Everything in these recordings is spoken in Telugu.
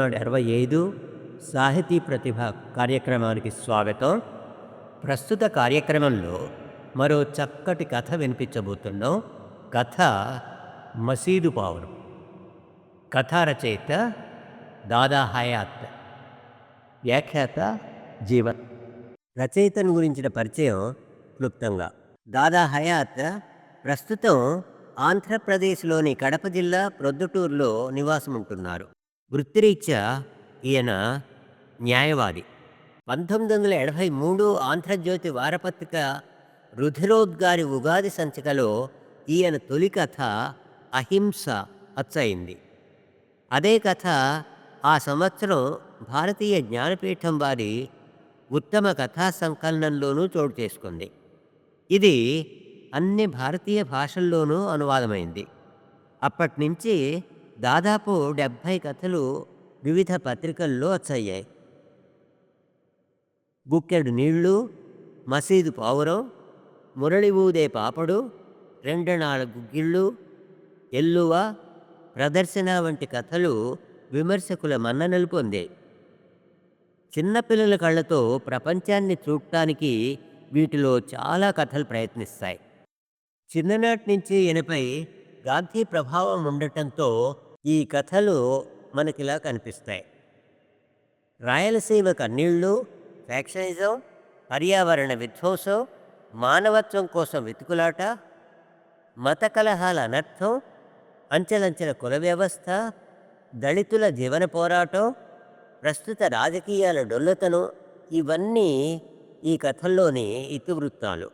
వందల ఇరవై ఐదు సాహితీ ప్రతిభ కార్యక్రమానికి స్వాగతం. ప్రస్తుత కార్యక్రమంలో మరో చక్కటి కథ వినిపించబోతున్నాం. కథ మసీదు పావురం కథా రచయిత దాదా హయాత్. వ్యాఖ్యాత జీవన్ రచయితను గురించిన పరిచయం క్లుప్తంగా. దాదా హయాత్ ప్రస్తుతం ఆంధ్రప్రదేశ్లోని కడప జిల్లా ప్రొద్దుటూరులో నివాసం ఉంటున్నారు వృత్తిరీత్యా ఈయన న్యాయవాది. పంతొమ్మిది వందల ఎనభై మూడు ఆంధ్రజ్యోతి వారపత్రిక రుధిరోద్గారి ఉగాది సంచికలో ఈయన తొలి కథ అహింస అచ్చయింది అదే కథ ఆ సంవత్సరం భారతీయ జ్ఞానపీఠం వారి ఉత్తమ కథా సంకలనంలోనూ చోటు చేసుకుంది. ఇది అన్ని భారతీయ భాషల్లోనూ అనువాదమైంది. అప్పటి నుంచి దాదాపు డెబ్భై కథలు వివిధ పత్రికల్లో వచ్చయ్యాయి. గుక్కెడు నీళ్ళు మసీదు పావురం మురళి ఊదే పాపడు రెండనాల గుగ్గిళ్ళు ఎల్లువ ప్రదర్శన వంటి కథలు విమర్శకుల మన్ననలు పొందాయి చిన్నపిల్లల కళ్ళతో ప్రపంచాన్ని చూడటానికి వీటిలో చాలా కథలు ప్రయత్నిస్తాయి. చిన్ననాటి నుంచి ఈయనపై గాంధీ ప్రభావం ఉండటంతో ఈ కథలు మనకిలా కనిపిస్తాయి. రాయలసీమ కన్నీళ్ళు ఫ్యాక్షనిజం పర్యావరణ విధ్వంసం మానవత్వం కోసం వెతుకులాట మత కలహాల అనర్థం అంచెలంచెల కుల వ్యవస్థ దళితుల జీవన పోరాటం ప్రస్తుత రాజకీయాల డొల్లతను ఇవన్నీ ఈ కథల్లోని ఇతివృత్తాలు.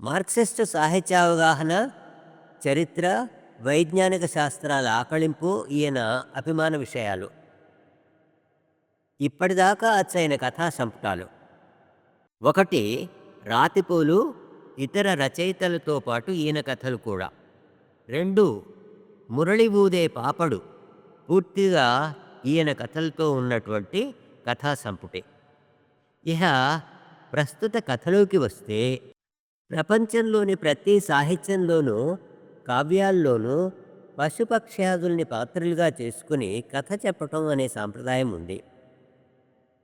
మార్క్సిస్టు సాహిత్యావగాహన చరిత్ర వైజ్ఞానిక శాస్త్రాల ఆకళింపు ఈయన అభిమాన విషయాలు. ఇప్పటిదాకా అచ్చైన కథా సంపుటాలు. ఒకటి రాతిపూలు ఇతర రచయితలతో పాటు ఈయన కథలు కూడా. రెండు మురళి ఊదే పాపడు పూర్తిగా ఈయన కథలతో ఉన్నటువంటి కథా సంపుటి. ఇహ ప్రస్తుత కథలోకి వస్తే ప్రపంచంలోని ప్రతి సాహిత్యంలోనూ కావ్యాల్లోనూ పశుపక్ష్యాదుల్ని పాత్రలుగా చేసుకుని కథ చెప్పటం అనే సాంప్రదాయం ఉంది.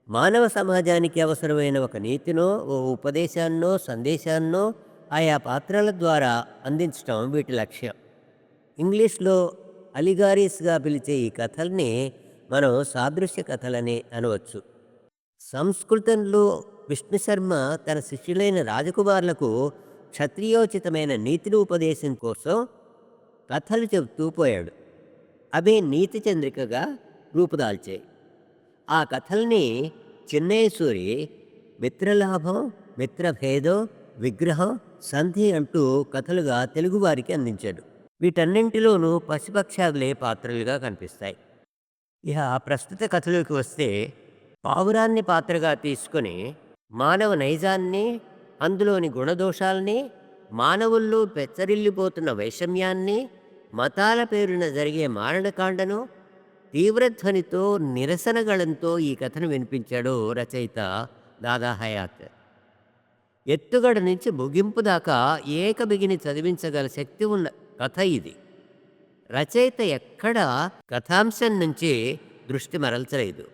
మానవ సమాజానికి అవసరమైన ఒక నీతినో ఓ ఉపదేశాన్నో సందేశాన్నో ఆయా పాత్రల ద్వారా అందించటం వీటి లక్ష్యం. ఇంగ్లీష్లో అలిగారీస్గా పిలిచే ఈ కథల్ని మనం సాదృశ్య కథలని అనవచ్చు. సంస్కృతంలో విష్ణు శర్మ తన శిష్యులైన రాజకుమారులకు క్షత్రియోచితమైన నీతిని ఉపదేశం కోసం కథలు చెబుతూ పోయాడు. అవే నీతి చంద్రికగా రూపుదాల్చాయి. ఆ కథల్ని చిన్నయసూరి మిత్రలాభం మిత్రభేదం విగ్రహం సంధి అంటూ కథలుగా తెలుగువారికి అందించాడు. వీటన్నింటిలోనూ పశుపక్షాదులే పాత్రలుగా కనిపిస్తాయి. ఇక ప్రస్తుత కథలోకి వస్తే పావురాన్ని పాత్రగా తీసుకొని మానవ నైజాన్ని అందులోని గుణదోషాల్ని మానవుల్లో పెచ్చరిల్లిపోతున్న వైషమ్యాన్ని మతాల పేరున జరిగే మారణకాండను తీవ్రధ్వనితో నిరసనగళంతో ఈ కథను వినిపించాడు రచయిత దాదా హయాత్. ఎత్తుగడ నుంచి ముగింపు దాకా ఏకబిగిని చదివించగల శక్తి ఉన్న కథ ఇది. రచయిత ఎక్కడా కథాంశం నుంచి దృష్టి మరల్చలేదు.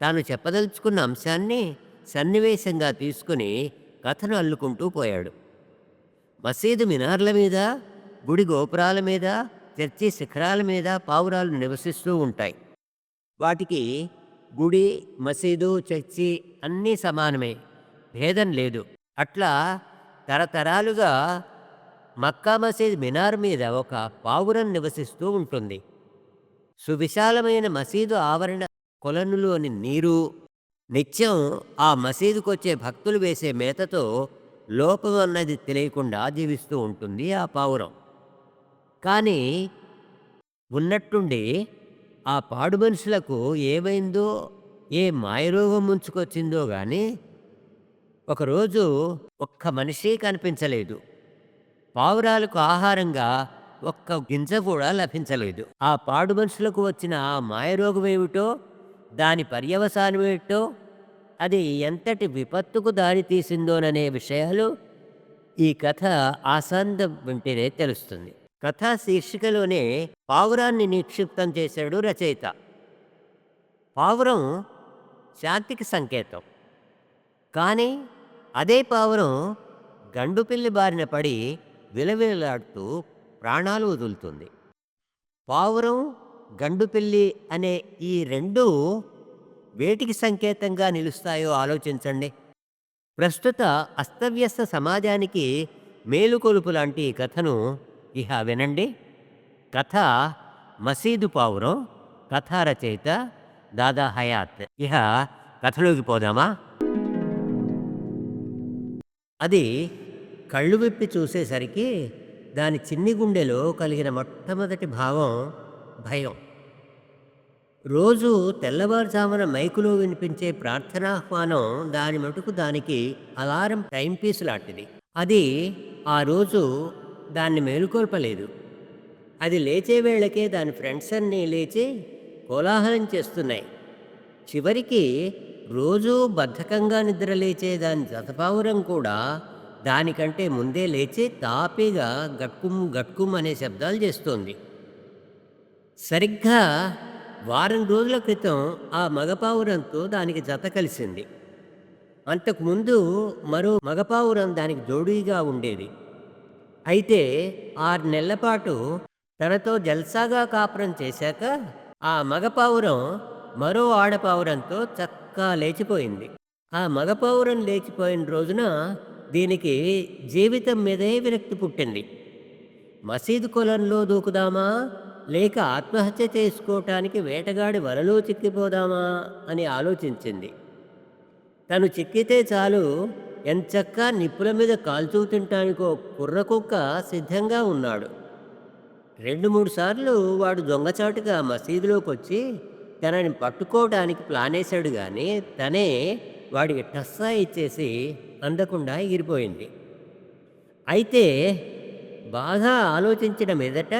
తాను చెప్పదలుచుకున్న అంశాన్ని సన్నివేశంగా తీసుకుని కథను అల్లుకుంటూ పోయాడు. మసీదు మినార్ల మీద గుడి గోపురాల మీద చర్చి శిఖరాల మీద పావురాలు నివసిస్తూ ఉంటాయి. వాటికి గుడి మసీదు చర్చి అన్నీ సమానమే. భేదం లేదు. అట్లా తరతరాలుగా మక్కా మసీద్ మినార్ మీద ఒక పావురం నివసిస్తూ ఉంటుంది. సువిశాలమైన మసీదు ఆవరణ కొలనులోని నీరు నిత్యం ఆ మసీదుకొచ్చే భక్తులు వేసే మేతతో లోపం అన్నది తెలియకుండా జీవిస్తూ ఉంటుంది ఆ పావురం. కానీ ఉన్నట్టుండి ఆ పాడు మనుషులకు ఏమైందో ఏ మాయరోగం ముంచుకొచ్చిందో కానీ ఒకరోజు ఒక్క మనిషి కనిపించలేదు. పావురాలకు ఆహారంగా ఒక్క గింజ కూడా లభించలేదు. ఆ పాడు మనుషులకు వచ్చిన ఆ మాయరోగం ఏమిటో దాని పర్యవసానం ఏమిటో అది ఎంతటి విపత్తుకు దారితీసిందోననే విషయాలు ఈ కథ ఆసందం వింటేనే తెలుస్తుంది. కథా శీర్షికలోనే పావురాన్ని నిక్షిప్తం చేశాడు రచయిత. పావురం శాంతికి సంకేతం. కానీ అదే పావురం గండుపిల్లి బారిన పడి విలవిలలాడుతూ ప్రాణాలు వదులుతుంది. పావురం గండుపిల్లి అనే ఈ రెండు వేటికి సంకేతంగా నిలుస్తాయో ఆలోచించండి. ప్రస్తుత అస్తవ్యస్త సమాజానికి మేలుకొలుపు లాంటి కథను ఇహ వినండి. కథ మసీదు పావురం కథా రచయిత దాదా హయాత్. ఇహ కథలోకి పోదామా? అది కళ్ళు విప్పి చూసేసరికి దాని చిన్ని గుండెలో కలిగిన మొట్టమొదటి భావం భయం. రోజు తెల్లవారుజామున మైకులో వినిపించే ప్రార్థనాహ్వానం దాని మటుకు దానికి అలారం టైం పీస్ లాంటిది. అది ఆ రోజు దాన్ని మేలుకొల్పలేదు. అది లేచే వేళకే దాని ఫ్రెండ్స్ అన్నీ లేచి కోలాహలం చేస్తున్నాయి. చివరికి రోజూ బద్ధకంగా నిద్రలేచే దాని జతపావురం కూడా దానికంటే ముందే లేచి తాపీగా గట్కుం గట్కుం అనే శబ్దాలు చేస్తోంది. సరిగ్గా వారం రోజుల క్రితం ఆ మగపావురంతో దానికి జత కలిసింది. అంతకుముందు మరో మగపావురం దానికి జోడీగా ఉండేది. అయితే ఆరు నెలల పాటు తనతో జల్సాగా కాపురం చేశాక ఆ మగపావురం మరో ఆడపావురంతో చక్కా లేచిపోయింది. ఆ మగపావురం లేచిపోయిన రోజున దీనికి జీవితం మీదే విరక్తి పుట్టింది. మసీదు కొలంలో దూకుదామా? లేక ఆత్మహత్య చేసుకోవటానికి వేటగాడి వలలో చిక్కిపోదామా అని ఆలోచించింది. తను చిక్కితే చాలు ఎంచక్కా నిప్పుల మీద కాల్చూ తింటానికో కుర్ర కుక్క సిద్ధంగా ఉన్నాడు. రెండు మూడు సార్లు వాడు దొంగచాటుగా మసీదులోకి వచ్చి తనని పట్టుకోవడానికి ప్లానేశాడు కానీ తనే వాడికి టస్సా ఇచ్చేసి అందకుండా ఎగిరిపోయింది అయితే బాగా ఆలోచించిన మీదట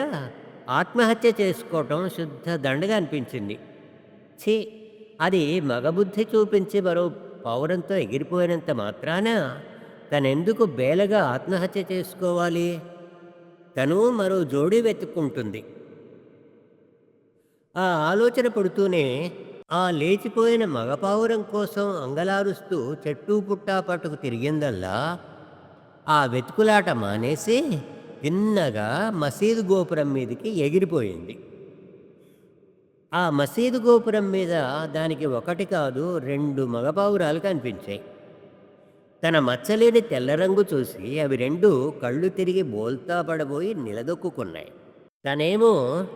ఆత్మహత్య చేసుకోవటం శుద్ధ దండగా అనిపించింది. ఛీ అది మగబుద్ధి చూపించి మరో పౌరంతో ఎగిరిపోయినంత మాత్రాన తనెందుకు బేలగా ఆత్మహత్య చేసుకోవాలి? తను మరో జోడీ వెతుక్కుంటుంది. ఆ ఆలోచన పడుతూనే ఆ లేచిపోయిన మగపావురం కోసం అంగలారుస్తూ చెట్టు పుట్టా పట్టుకు తిరిగిందల్లా ఆ వెతుకులాట మానేసి తిన్నగా మసీదు గోపురం మీదకి ఎగిరిపోయింది. ఆ మసీదు గోపురం మీద దానికి ఒకటి కాదు రెండు మగపావురాలు కనిపించాయి. తన మచ్చలేని తెల్ల రంగు చూసి అవి రెండు కళ్ళు తిరిగి బోల్తా పడబోయి నిలదొక్కున్నాయి తనేమో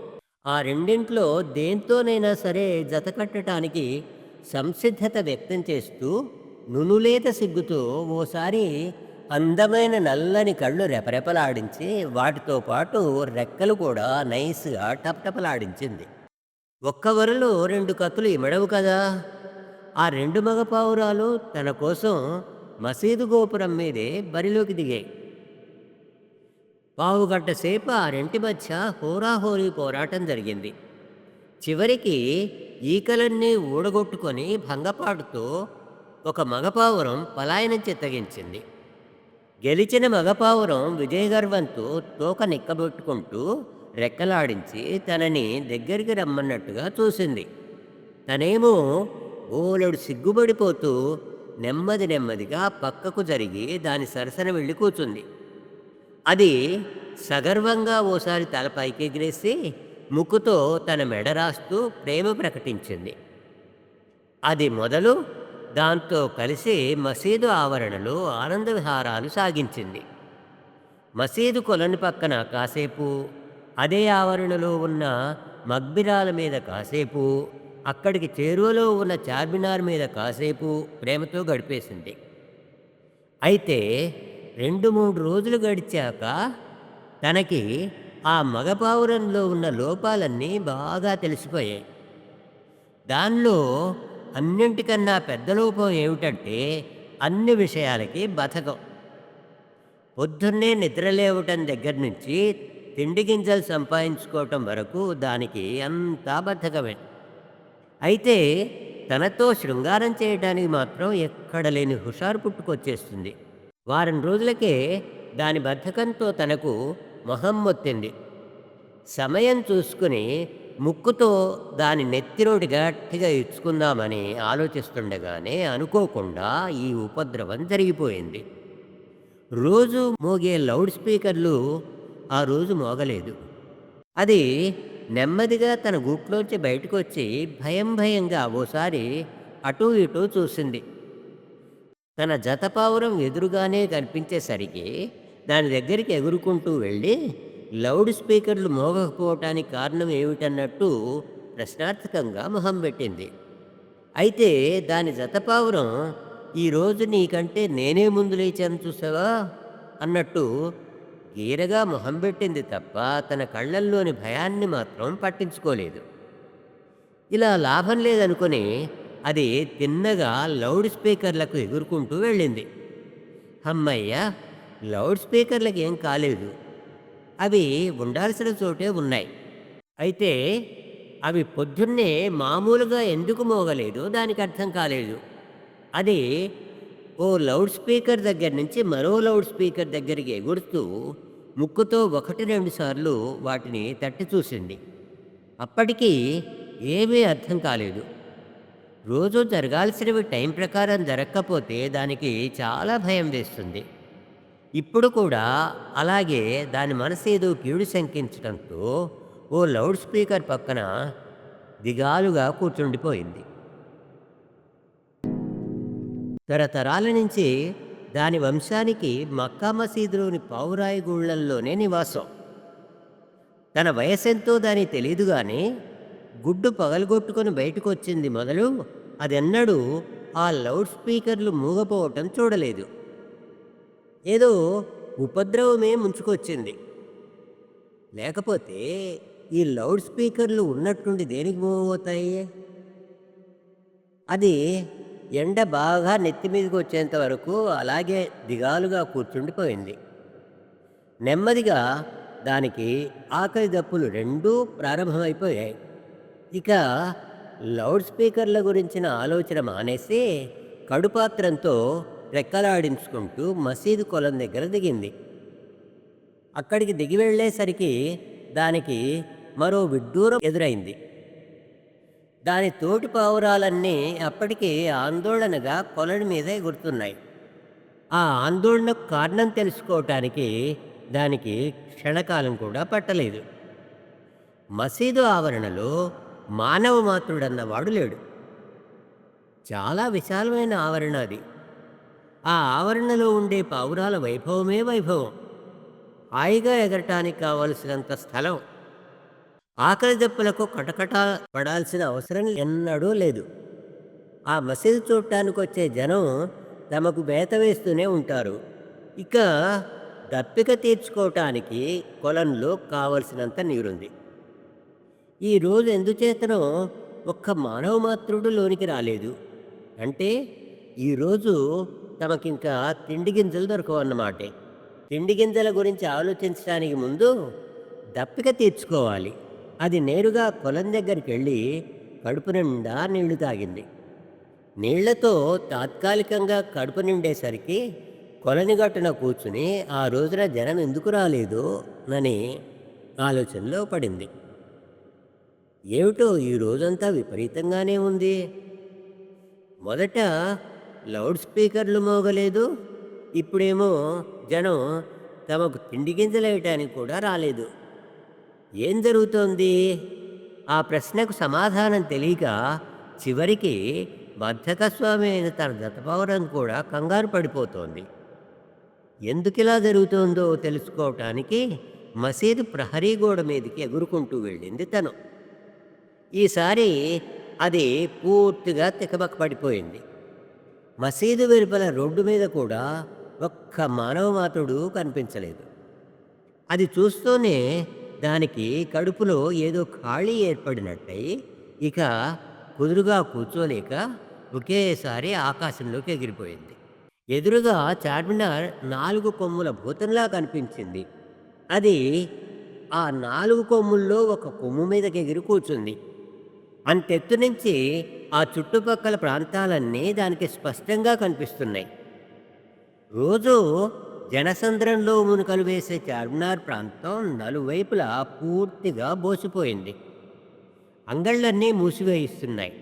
ఆ రెండింట్లో దేంతోనైనా సరే జత కట్టడానికి సంసిద్ధత వ్యక్తం చేస్తూ నునులేత సిగ్గుతో ఓసారి అందమైన నల్లని కళ్ళు రెపరెపలాడించి వాటితో పాటు రెక్కలు కూడా నైస్గా టపటపలాడించింది. ఒక్క వరలో రెండు కత్తులు ఇమడవు కదా? ఆ రెండు మగ పావురాలు తన కోసం మసీదు గోపురం మీదే బరిలోకి దిగాయి. పావుగంట సేపు ఆ రెంటి మధ్య హోరాహోరీ పోరాటం జరిగింది. చివరికి ఈకలన్నీ ఊడగొట్టుకొని భంగపాటుతో ఒక మగపావురం పలాయనం చిత్తగించింది. గెలిచిన మగపావురం విజయగర్వంతో తోక నిక్కబెట్టుకుంటూ రెక్కలాడించి తనని దగ్గరికి రమ్మన్నట్టుగా చూసింది. తనేమో ఓలెడు సిగ్గుపడిపోతూ నెమ్మది నెమ్మదిగా పక్కకు జరిగి దాని సరసన వెళ్ళి కూర్చుంది. అది సగర్వంగా ఓసారి తలపైకి ఎగిరేసి ముక్కుతో తన మెడ రాస్తూ ప్రేమ ప్రకటించింది. అది మొదలు దాంతో కలిసి మసీదు ఆవరణలో ఆనంద విహారాలు సాగించింది. మసీదు కొలని పక్కన కాసేపు అదే ఆవరణలో ఉన్న మగ్బిరాల మీద కాసేపు అక్కడికి చేరువలో ఉన్న చార్మినార్ మీద కాసేపు ప్రేమతో గడిపేసింది. అయితే రెండు మూడు రోజులు గడిచాక తనకి ఆ మగపావురంలో ఉన్న లోపాలన్నీ బాగా తెలిసిపోయాయి. దానిలో అన్నింటికన్నా పెద్ద లోపం ఏమిటంటే అన్ని విషయాలకి బతకం పొద్దున్నే నిద్రలేవటం దగ్గర నుంచి తిండి గింజలు సంపాదించుకోవటం వరకు దానికి అంతా బద్ధకమే. అయితే తనతో శృంగారం చేయడానికి మాత్రం ఎక్కడ లేని హుషారు పుట్టుకొచ్చేస్తుంది. వారం రోజులకే దాని బద్ధకంతో తనకు మొహం మొత్తింది. సమయం చూసుకుని ముక్కుతో దాని నెత్తిలోటి గట్టిగా ఇచ్చుకుందామని ఆలోచిస్తుండగానే అనుకోకుండా ఈ ఉపద్రవం జరిగిపోయింది. రోజు మోగే లౌడ్ స్పీకర్లు ఆ రోజు మోగలేదు. అది నెమ్మదిగా తన గుట్లోంచి బయటకు వచ్చి భయం భయంగా ఓసారి అటూ ఇటూ చూసింది. తన జతపావురం ఎదురుగానే కనిపించేసరికి దాని దగ్గరికి ఎగురుకుంటూ వెళ్ళి లౌడ్ స్పీకర్లు మోగకపోవటానికి కారణం ఏమిటన్నట్టు ప్రశ్నార్థకంగా మొహం పెట్టింది. అయితే దాని జతపావురం ఈరోజు నీకంటే నేనే ముందు లేచాను చూసావా? అన్నట్టు గీరగా మొహం పెట్టింది తప్ప తన కళ్ళల్లోని భయాన్ని మాత్రం పట్టించుకోలేదు. ఇలా లాభం లేదనుకుని అది తిన్నగా లౌడ్ స్పీకర్లకు ఎగురుకుంటూ వెళ్ళింది. అమ్మయ్య లౌడ్ స్పీకర్లకు ఏం కాలేదు. అవి ఉండాల్సిన చోటే ఉన్నాయి. అయితే అవి పొద్దున్నే మామూలుగా ఎందుకు మోగలేదు? దానికి అర్థం కాలేదు. అది ఓ లౌడ్ స్పీకర్ దగ్గర నుంచి మరో లౌడ్ స్పీకర్ దగ్గరికి ఎగురుతూ ముక్కుతో ఒకటి రెండు సార్లు వాటిని తట్టి చూసింది. అప్పటికీ ఏమీ అర్థం కాలేదు. రోజు జరగాల్సినవి టైం ప్రకారం జరగకపోతే దానికి చాలా భయం వేస్తుంది. ఇప్పుడు కూడా అలాగే దాని మనసేదో కీడు శంకించడంతో ఓ లౌడ్ స్పీకర్ పక్కన దిగాలుగా కూర్చుండిపోయింది. తరతరాల నుంచి దాని వంశానికి మక్కా మసీదులోని పావురాయి గుళ్ళల్లోనే నివాసం. తన వయసెంతో దాని తెలియదు కానీ గుడ్డు పగలగొట్టుకొని బయటకు వచ్చింది మొదలు అదెన్నడూ ఆ లౌడ్ స్పీకర్లు మూగపోవటం చూడలేదు. ఏదో ఉపద్రవమే ముంచుకొచ్చింది. లేకపోతే ఈ లౌడ్ స్పీకర్లు ఉన్నట్టుండి దేనికి మూవ్ అవుతాయి అది ఎండ బాగా నెత్తి మీదకి వచ్చేంత వరకు అలాగే దిగాలుగా కూర్చుండిపోయింది. నెమ్మదిగా దానికి ఆకలి దప్పులు రెండూ ప్రారంభమైపోయాయి. ఇక లౌడ్ స్పీకర్ల గురించిన ఆలోచన మానేసి కడుపాత్రంతో రెక్కలాడించుకుంటూ మసీదు కొలం దగ్గర దిగింది. అక్కడికి దిగి వెళ్ళేసరికి దానికి మరో విడ్డూరం ఎదురైంది. దాని తోటి పావురాలన్నీ అప్పటికే ఆందోళనగా కొలడి మీద ఎగురుతున్నాయి. ఆ ఆందోళనకు కారణం తెలుసుకోవటానికి దానికి క్షణకాలం కూడా పట్టలేదు. మసీదు ఆవరణలో మానవ మాతృడన్నవాడు లేడు. చాలా విశాలమైన ఆవరణ అది. ఆ ఆవరణలో ఉండే పావురాల వైభవమే వైభవం. హాయిగా ఎగరటానికి కావలసినంత స్థలం. ఆకలి దప్పులకు కటకట పడాల్సిన అవసరం ఎన్నడూ లేదు. ఆ మసీదు చూడటానికి వచ్చే జనం తమకు మేత వేస్తూనే ఉంటారు. ఇక దప్పిక తీర్చుకోవటానికి కొలంలో కావలసినంత నీరుంది. ఈ రోజు ఎందుచేతనో ఒక్క మానవ మాత్రుడు లోనికి రాలేదు. అంటే ఈరోజు తమకింకా తిండి గింజలు దొరకవన్నమాటే. తిండి గింజల గురించి ఆలోచించడానికి ముందు దప్పిక తీర్చుకోవాలి. అది నేరుగా కొలం దగ్గరికి వెళ్ళి కడుపు నిండా నీళ్ళు తాగింది. నీళ్ళతో తాత్కాలికంగా కడుపు నిండేసరికి కొలని గట్టున కూర్చుని ఆ రోజున జనం ఎందుకు రాలేదు అని ఆలోచనలో పడింది. ఏమిటో ఈ రోజంతా విపరీతంగానే ఉంది. మొదట లౌడ్ స్పీకర్లు మోగలేదు. ఇప్పుడేమో జనం తమకు తిండి గింజలేయటానికి కూడా రాలేదు. ఏం జరుగుతోంది? ఆ ప్రశ్నకు సమాధానం తెలియక చివరికి బద్ధకస్వామి అయిన తన దత్తపౌరం కూడా కంగారు పడిపోతోంది. ఎందుకిలా జరుగుతోందో తెలుసుకోవటానికి మసీదు ప్రహరీ గోడ మీదకి ఎగురుకుంటూ వెళ్ళింది తను. ఈసారి అది పూర్తిగా తికమక పడిపోయింది. మసీదు వెలుపల రోడ్డు మీద కూడా ఒక్క మానవ మాతృడు కనిపించలేదు. అది చూస్తూనే దానికి కడుపులో ఏదో ఖాళీ ఏర్పడినట్టయి ఇక కుదురుగా కూర్చోలేక ఒకేసారి ఆకాశంలోకి ఎగిరిపోయింది. ఎదురుగా చార్మినార్ నాలుగు కొమ్ముల భూతంలా కనిపించింది. అది ఆ నాలుగు కొమ్ముల్లో ఒక కొమ్ము మీదకి ఎగిరి కూర్చుంది. అంతెత్తు నుంచి ఆ చుట్టుపక్కల ప్రాంతాలన్నీ దానికి స్పష్టంగా కనిపిస్తున్నాయి. రోజు జనసంద్రంలో మునుకలు వేసే చార్మినార్ ప్రాంతం నలువైపులా పూర్తిగా బోసిపోయింది. అంగళ్ళన్నీ మూసివేయిస్తున్నాయి.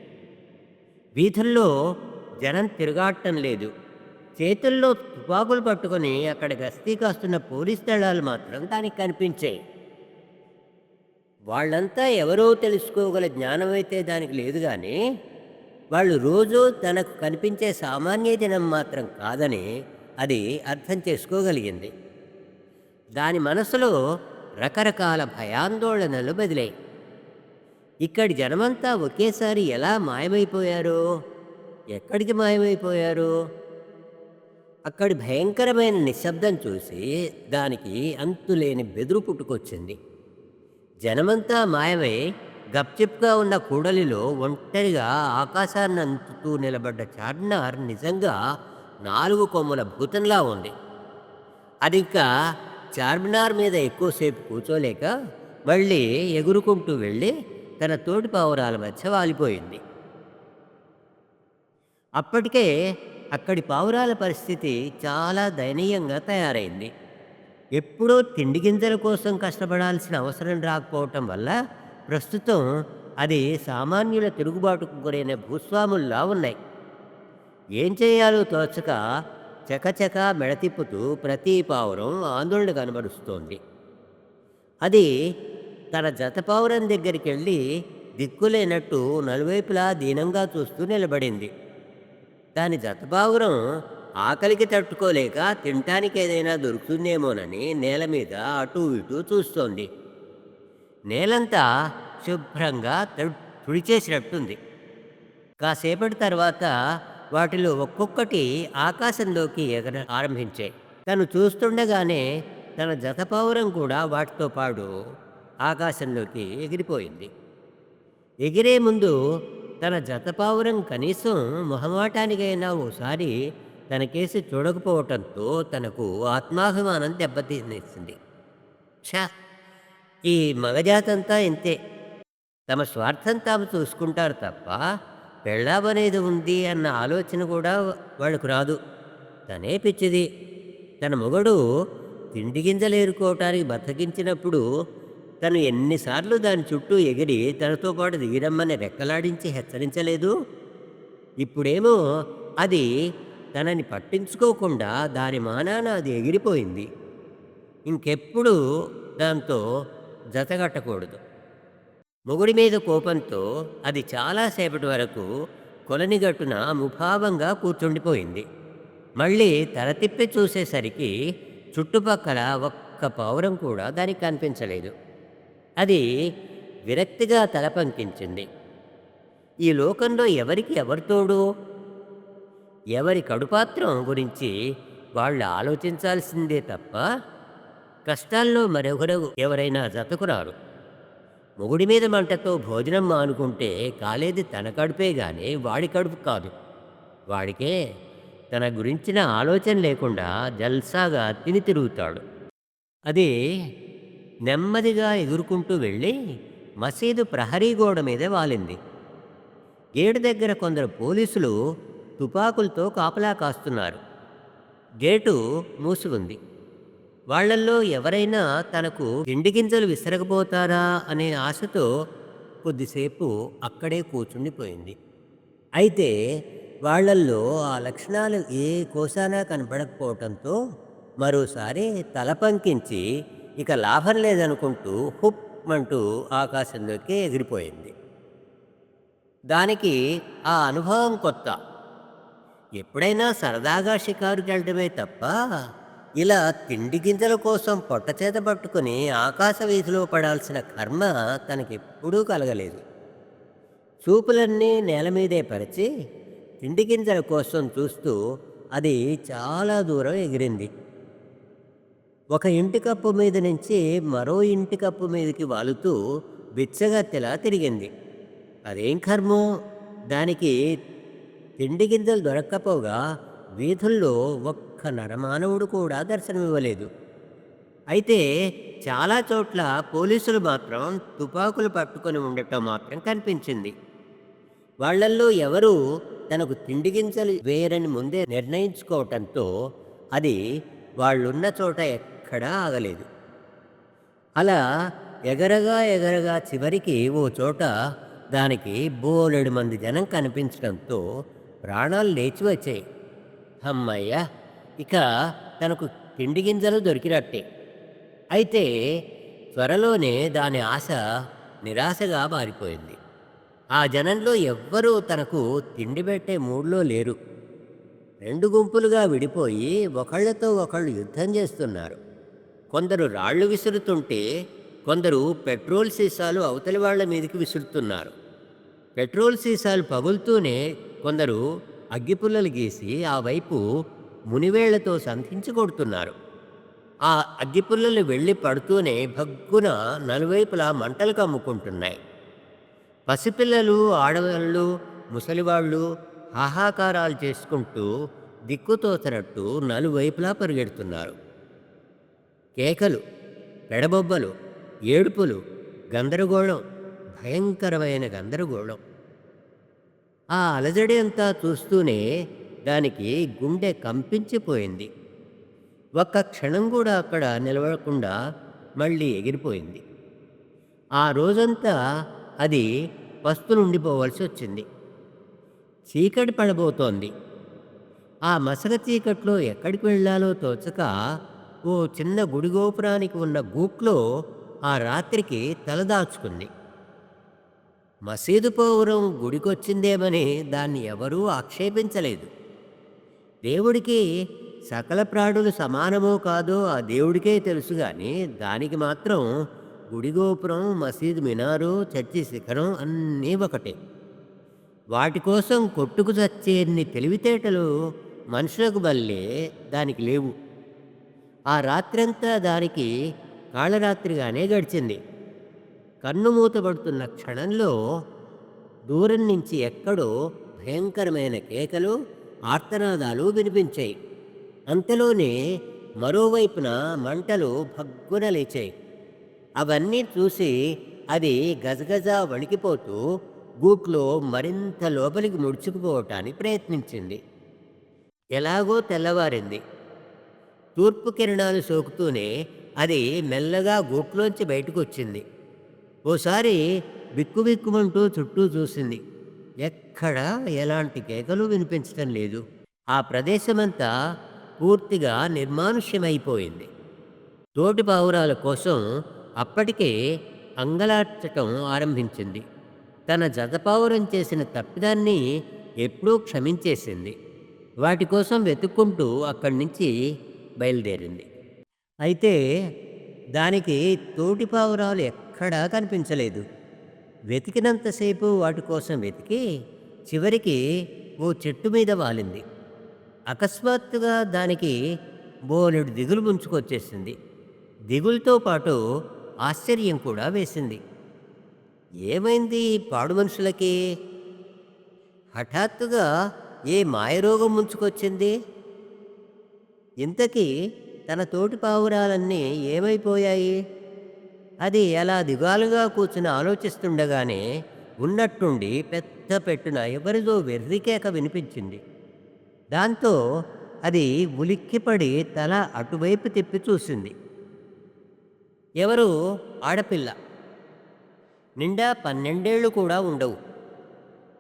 వీధుల్లో జనం తిరగాటం లేదు. చేతుల్లో తుపాకులు పట్టుకొని అక్కడ గస్తీ కాస్తున్న పోలీస్ దళాలు మాత్రం దానికి కనిపించాయి. వాళ్ళంతా ఎవరో తెలుసుకోగల జ్ఞానం అయితే దానికి లేదు కానీ వాళ్ళు రోజూ తనకు కనిపించే సామాన్య జనం మాత్రం కాదని అది అర్థం చేసుకోగలిగింది. దాని మనసులో రకరకాల భయాందోళనలు బదిలాయి. ఇక్కడి జనమంతా ఒకేసారి ఎలా మాయమైపోయారో ఎక్కడికి మాయమైపోయారు అక్కడి భయంకరమైన నిశ్శబ్దం చూసి దానికి అంతులేని బెదురు పుట్టుకొచ్చింది. జనమంతా మాయమై గప్చిప్గా ఉన్న కూడలిలో ఒంటరిగా ఆకాశాన్ని అంతుతూ నిలబడ్డ చార్మినార్ నిజంగా నాలుగు కొమ్ముల భూతంలా ఉంది. అది ఇంకా చార్మినార్ మీద ఎక్కువసేపు కూర్చోలేక మళ్ళీ ఎగురుకుంటూ వెళ్ళి తన తోటి పావురాల మధ్య వాలిపోయింది. అప్పటికే అక్కడి పావురాల పరిస్థితి చాలా దయనీయంగా తయారైంది. ఎప్పుడో తిండి గింజల కోసం కష్టపడాల్సిన అవసరం రాకపోవటం వల్ల ప్రస్తుతం అది సామాన్యుల తిరుగుబాటుకు గురైన భూస్వాముల్లా ఉన్నాయి. ఏం చేయాలో తోచక చకచక మెడతిప్పుతూ ప్రతి పావురం ఆందోళన కనబరుస్తోంది. అది తన జత పావురం దగ్గరికి వెళ్ళి దిక్కులేనట్టు నలువైపులా దీనంగా చూస్తూ నిలబడింది. దాని జత పావురం ఆకలికి తట్టుకోలేక తినటానికి ఏదైనా దొరుకుతుందేమోనని నేల మీద అటూ ఇటూ చూస్తోంది. నేలంతా శుభ్రంగా తుడిచేసినట్టుంది. కాసేపటి తర్వాత వాటిలో ఒక్కొక్కటి ఆకాశంలోకి ఎగర ఆరంభించాయి. తను చూస్తుండగానే తన జతపావురం కూడా వాటితో పాటు ఆకాశంలోకి ఎగిరిపోయింది. ఎగిరే ముందు తన జతపావురం కనీసం మొహమాటానికైనా ఓసారి తనకేసి చూడకపోవటంతో తనకు ఆత్మాభిమానం దెబ్బతీసింది ఛా! ఈ మగజాతంతా ఇంతే. తమ స్వార్థం తాము చూసుకుంటారు తప్ప పెళ్ళాబనేది ఉంది అన్న ఆలోచన కూడా వాళ్ళకు రాదు. తనే పిచ్చిది. తన మొగడు తిండి గింజలు ఏరుకోవటానికి బతకించినప్పుడు తను ఎన్నిసార్లు దాని చుట్టూ ఎగిరి తనతో పాటు దిగిరమ్మని రెక్కలాడించి హెచ్చరించలేదు. ఇప్పుడేమో అది తనని పట్టించుకోకుండా దాని మానాన అది ఎగిరిపోయింది. ఇంకెప్పుడు దాంతో జతగట్టకూడదు. మొగుడి మీద కోపంతో అది చాలాసేపటి వరకు కొలనిగట్టున ముభావంగా కూర్చుండిపోయింది. మళ్ళీ తల తిప్పి చూసేసరికి చుట్టుపక్కల ఒక్క పావురం కూడా దానికి కనిపించలేదు. అది విరక్తిగా తల పంకించింది. ఈ లోకంలో ఎవరికి ఎవరితోడు ఎవరి కడుపాత్రం గురించి వాళ్ళు ఆలోచించాల్సిందే తప్ప కష్టాల్లో మరొకరు ఎవరైనా జతకురారు మొగుడి మీద మంటతో భోజనం మానుకుంటే కాలేది తన కడుపే గాని వాడి కడుపు కాదు. వాడికే తన గురించిన ఆలోచన లేకుండా జల్సాగా తిని తిరుగుతాడు. అది నెమ్మదిగా ఎగురుకుంటూ వెళ్ళి మసీదు ప్రహరీ గోడ మీద వాలింది. గేటు దగ్గర కొందరు పోలీసులు తుపాకులతో కాపలా కాస్తున్నారు. గేటు మూసి ఉంది వాళ్ళల్లో ఎవరైనా తనకు తిండి గింజలు విసరకపోతారా అనే ఆశతో కొద్దిసేపు అక్కడే కూర్చుండిపోయింది. అయితే వాళ్ళల్లో ఆ లక్షణాలు ఏ కోసానా కనపడకపోవటంతో మరోసారి తల పంకించి ఇక లాభం లేదనుకుంటూ హుప్ అంటూ ఆకాశంలోకి ఎగిరిపోయింది. దానికి ఆ అనుభవం కొత్త. ఎప్పుడైనా సరదాగా షికారుకి వెళ్ళడమే తప్ప ఇలా తిండి గింజల కోసం పొట్టచేత పట్టుకుని ఆకాశ వీధిలో పడాల్సిన కర్మ తనకెప్పుడూ కలగలేదు. చూపులన్నీ నేల మీదే పరిచి తిండి గింజల కోసం చూస్తూ అది చాలా దూరం ఎగిరింది. ఒక ఇంటి కప్పు మీద నుంచి మరో ఇంటి కప్పు మీదకి వాలుతూ బిచ్చగత్తెలా తిరిగింది. అదేం కర్మో? దానికి తిండి గింజలు దొరక్కపోగా వీధుల్లో ఒక్క నరమానవుడు కూడా దర్శనమివ్వలేదు. అయితే చాలా చోట్ల పోలీసులు మాత్రం తుపాకులు పట్టుకొని ఉండటం మాత్రం కనిపించింది. వాళ్ళల్లో ఎవరు తనకు తిండి గింజలు వేయరని ముందే నిర్ణయించుకోవటంతో అది వాళ్ళున్న చోట ఎక్కడా ఆగలేదు. అలా ఎగరగా ఎగరగా చివరికి ఓ చోట దానికి బోలెడు మంది జనం కనిపించడంతో ప్రాణాలు లేచి వచ్చాయి అమ్మయ్యా! ఇక తనకు తిండి గింజలు దొరికినట్టే. అయితే త్వరలోనే దాని ఆశ నిరాశగా మారిపోయింది. ఆ జనంలో ఎవ్వరూ తనకు తిండి పెట్టే మూడ్లో లేరు. రెండు గుంపులుగా విడిపోయి ఒకళ్ళతో ఒకళ్ళు యుద్ధం చేస్తున్నారు. కొందరు రాళ్ళు విసురుతుంటే కొందరు పెట్రోల్ సీసాలు అవతలి వాళ్ళ మీదకి విసురుతున్నారు. పెట్రోల్ సీసాలు పగులుతూనే కొందరు అగ్గిపుల్లలు గీసి ఆ వైపు మునివేళ్ళతో సంధించగొడుతున్నారు ఆ అగ్గిపుల్లలు వెళ్ళి పడుతూనే భగ్గున నలువైపులా మంటలు కమ్ముకుంటున్నాయి పసిపిల్లలు ఆడవాళ్ళు ముసలివాళ్ళు హాహాకారాలు చేసుకుంటూ దిక్కుతోచనట్టు నలువైపులా పరిగెడుతున్నారు. కేకలు పెడబొబ్బలు ఏడుపులు గందరగోళం భయంకరమైన గందరగోళం. ఆ అలజడి అంతా చూస్తూనే దానికి గుండె కంపించిపోయింది. ఒక్క క్షణం కూడా అక్కడ నిలబడకుండా మళ్ళీ ఎగిరిపోయింది. ఆ రోజంతా అది పస్తులుండిపోవలసి వచ్చింది. చీకటి పడబోతోంది. ఆ మసక చీకట్లో ఎక్కడికి వెళ్ళాలో తోచక ఓ చిన్న గుడి గోపురానికి ఉన్న గూట్లో ఆ రాత్రికి తలదాచుకుంది మసీదు పౌరం గుడికొచ్చిందేమని దాన్ని ఎవరూ ఆక్షేపించలేదు. దేవుడికి సకల ప్రాణులు సమానమో కాదో ఆ దేవుడికే తెలుసు కానీ దానికి మాత్రం గుడి గోపురం మసీదు మినారు చర్చి శిఖరం అన్నీ ఒకటే. వాటి కోసం కొట్టుకు చచ్చేన్ని తెలివితేటలు మనుషులకు బల్లే దానికి లేవు. ఆ రాత్రంతా దానికి కాళరాత్రిగానే గడిచింది. కన్ను మూతపడుతున్న క్షణంలో దూరం నుంచి ఎక్కడో భయంకరమైన కేకలు ఆర్తనాదాలు వినిపించాయి. అంతలోనే మరోవైపున మంటలు భగ్గున లేచాయి. అవన్నీ చూసి అది గజగజ వణికిపోతూ గూట్లో మరింత లోపలికి ముడుచుకుపోవటానికి ప్రయత్నించింది. ఎలాగో తెల్లవారింది. తూర్పు కిరణాలు సోకుతూనే అది మెల్లగా గూట్లోంచి బయటకు వచ్చింది ఓసారి బిక్కుబిక్కుమంటూ చుట్టూ చూసింది. ఎక్కడా ఎలాంటి కేకలు వినిపించటం లేదు. ఆ ప్రదేశమంతా పూర్తిగా నిర్మానుష్యమైపోయింది. తోటి పావురాల కోసం అప్పటికే అంగలార్చటం ఆరంభించింది. తన జతపావురం చేసిన తప్పిదాన్ని ఎప్పుడూ క్షమించేసింది. వాటి కోసం వెతుక్కుంటూ అక్కడి నుంచి బయలుదేరింది. అయితే దానికి తోటి పావురాలు ఎక్కడా కనిపించలేదు. వెతికినంతసేపు వాటి కోసం వెతికి చివరికి ఓ చెట్టు మీద వాలింది. అకస్మాత్తుగా దానికి బోలెడు దిగులు ముంచుకొచ్చేసింది. దిగులతో పాటు ఆశ్చర్యం కూడా వేసింది. ఏమైంది పాడు మనుషులకి? హఠాత్తుగా ఏ మాయరోగం ముంచుకొచ్చింది? ఇంతకీ తన తోటి పావురాలన్నీ ఏమైపోయాయి? అది ఎలా దిగాలుగా కూర్చుని ఆలోచిస్తుండగానే ఉన్నట్టుండి పెద్ద పెట్టున ఎవరిదో వెర్రికేక వినిపించింది. దాంతో అది ఉలిక్కిపడి తల అటువైపు తిప్పి చూసింది. ఎవరు? ఆడపిల్ల. నిండా పన్నెండేళ్ళు కూడా ఉండవు.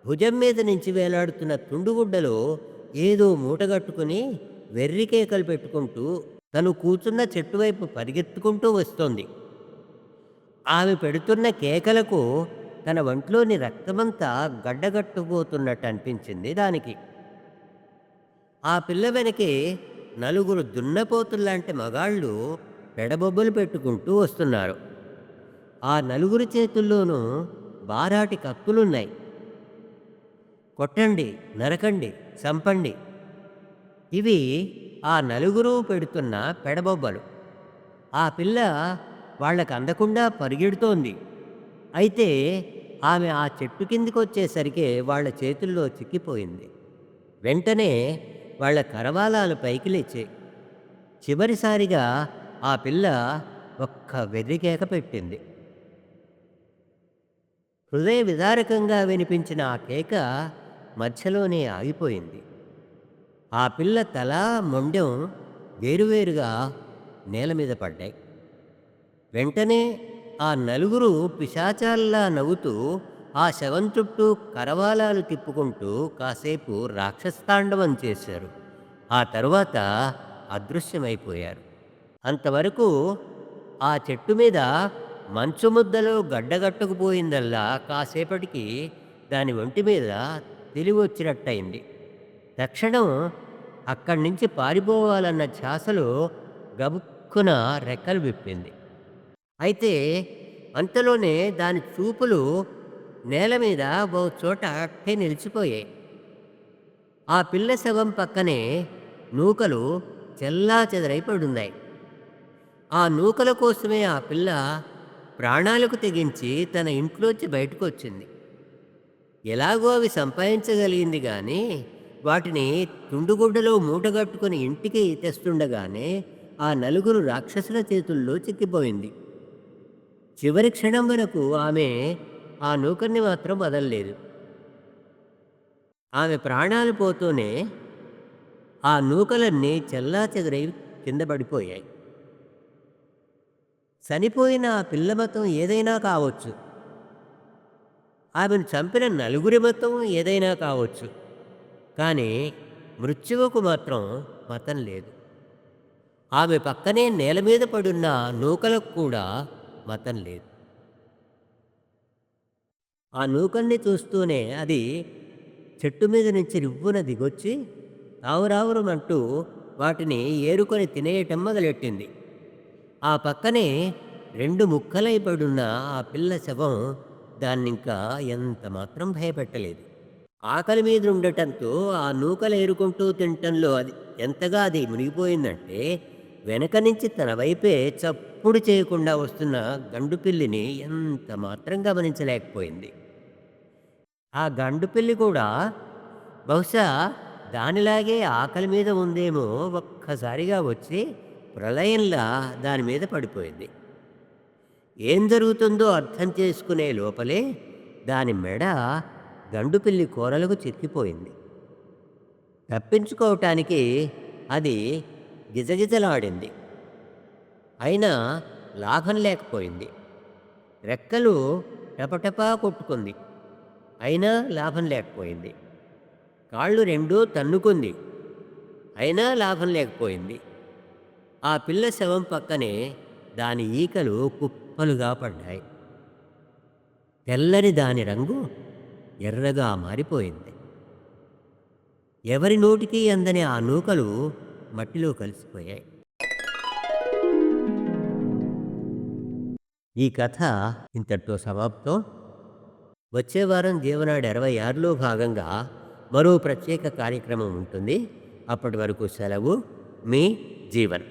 భుజం మీద నుంచి వేలాడుతున్న తుండుగుడ్డలో ఏదో మూటగట్టుకుని వెర్రికేకలు పెట్టుకుంటూ తను కూర్చున్న చెట్టు వైపు పరిగెత్తుకుంటూ వస్తోంది. ఆమె పెడుతున్న కేకలకు తన ఒంట్లోని రక్తమంతా గడ్డగట్టుకుపోతున్నట్టు అనిపించింది దానికి. ఆ పిల్ల వెనకే నలుగురు దున్నపోతుల్లాంటి మగాళ్ళు పెడబొబ్బలు పెట్టుకుంటూ వస్తున్నారు. ఆ నలుగురు చేతుల్లోనూ బారాటి కత్తులున్నాయి. కొట్టండి నరకండి చంపండి. ఇవి ఆ నలుగురు పెడుతున్న పెడబొబ్బలు. ఆ పిల్ల వాళ్ళకు అందకుండా పరిగెడుతోంది. అయితే ఆమె ఆ చెట్టు కిందికి వచ్చేసరికి వాళ్ళ చేతుల్లో చిక్కిపోయింది. వెంటనే వాళ్ళ కరవాలాలు పైకి లేచాయి. చివరిసారిగా ఆ పిల్ల ఒక్క వెర్రికేక పెట్టింది. హృదయ విదారకంగా వినిపించిన ఆ కేక మధ్యలోనే ఆగిపోయింది. ఆ పిల్ల తల మొండెం వేరువేరుగా నేల మీద పడ్డాయి. వెంటనే ఆ నలుగురు పిశాచాల్లా నవ్వుతూ ఆ శవం చుట్టూ కరవాలాలు తిప్పుకుంటూ కాసేపు రాక్షస్తాండవం చేశారు. ఆ తరువాత అదృశ్యమైపోయారు. అంతవరకు ఆ చెట్టు మీద మంచు ముద్దలో గడ్డగట్టుకుపోయిందల్లా కాసేపటికి దాని ఒంటి మీద తెలివొచ్చినట్టయింది తక్షణం అక్కడి నుంచి పారిపోవాలన్న ఛాసలో గబుక్కున రెక్కలు విప్పింది. అయితే అంతలోనే దాని చూపులు నేల మీద ఓ చోట అట్టే నిలిచిపోయాయి. ఆ పిల్ల శవం పక్కనే నూకలు చెల్లా చెదరైపడున్నాయి ఆ నూకల కోసమే ఆ పిల్ల ప్రాణాలకు తెగించి తన ఇంట్లోంచి బయటకు వచ్చింది ఎలాగో అవి సంపాదించగలిగింది కానీ వాటిని తుండుగుడ్డలో మూటగట్టుకుని ఇంటికి తెస్తుండగానే ఆ నలుగురు రాక్షసుల చేతుల్లో చిక్కిపోయింది. చివరి క్షణం వరకు ఆమె ఆ నూకర్ని మాత్రం వదలలేదు. ఆమె ప్రాణాలు పోతూనే ఆ నూకలన్నీ చెల్లా చెదరై కింద పడిపోయాయి. చనిపోయిన ఆ పిల్ల మతం ఏదైనా కావచ్చు. ఆమెను చంపిన నలుగురి మతం ఏదైనా కావచ్చు. కానీ మృత్యువుకు మాత్రం మతం లేదు. ఆమె పక్కనే నేల మీద పడున్న నూకలకు కూడా మతం లేదు. ఆ నూకల్ని చూస్తూనే అది చెట్టు మీద నుంచి రివ్వున దిగొచ్చి రావురావురమంటూ వాటిని ఏరుకొని తినేయటం మొదలెట్టింది. ఆ పక్కనే రెండు ముక్కలై పడున్న ఆ పిల్ల శవం దాన్నింకా ఎంత మాత్రం భయపెట్టలేదు. ఆకలి మీద ఉండటంతో ఆ నూకలు ఏరుకుంటూ తినటంలో అది ఎంతగా అది మునిగిపోయిందంటే వెనక నుంచి తన వైపే చప్పుడు చేయకుండా వస్తున్న గండుపిల్లిని ఎంత మాత్రం గమనించలేకపోయింది. ఆ గండుపిల్లి కూడా బహుశా దానిలాగే ఆకలి మీద ఉందేమో ఒక్కసారిగా వచ్చి ప్రళయంలా దాని మీద పడిపోయింది. ఏం జరుగుతుందో అర్థం చేసుకునే లోపలే దాని మెడ గండుపిల్లి కూరలకు చిక్కిపోయింది. తప్పించుకోవటానికి అది గిజగిజలాడింది. అయినా లాభం లేకపోయింది. రెక్కలు టపటపా కొట్టుకుంది. అయినా లాభం లేకపోయింది. కాళ్ళు రెండూ తన్నుకుంది. అయినా లాభం లేకపోయింది. ఆ పిల్ల శవం పక్కనే దాని ఈకలు కుప్పలుగా పడ్డాయి. తెల్లని దాని రంగు ఎర్రగా మారిపోయింది. ఎవరి నోటికి అందని ఆ నూకలు మట్టిలో కలిసిపోయాయి. ఈ కథ ఇంతటితో సమాప్తం. వచ్చే వారం జీవనాడు ఇరవై ఆరులో భాగంగా మరో ప్రత్యేక కార్యక్రమం ఉంటుంది. అప్పటి వరకు సెలవు మీ జీవన్.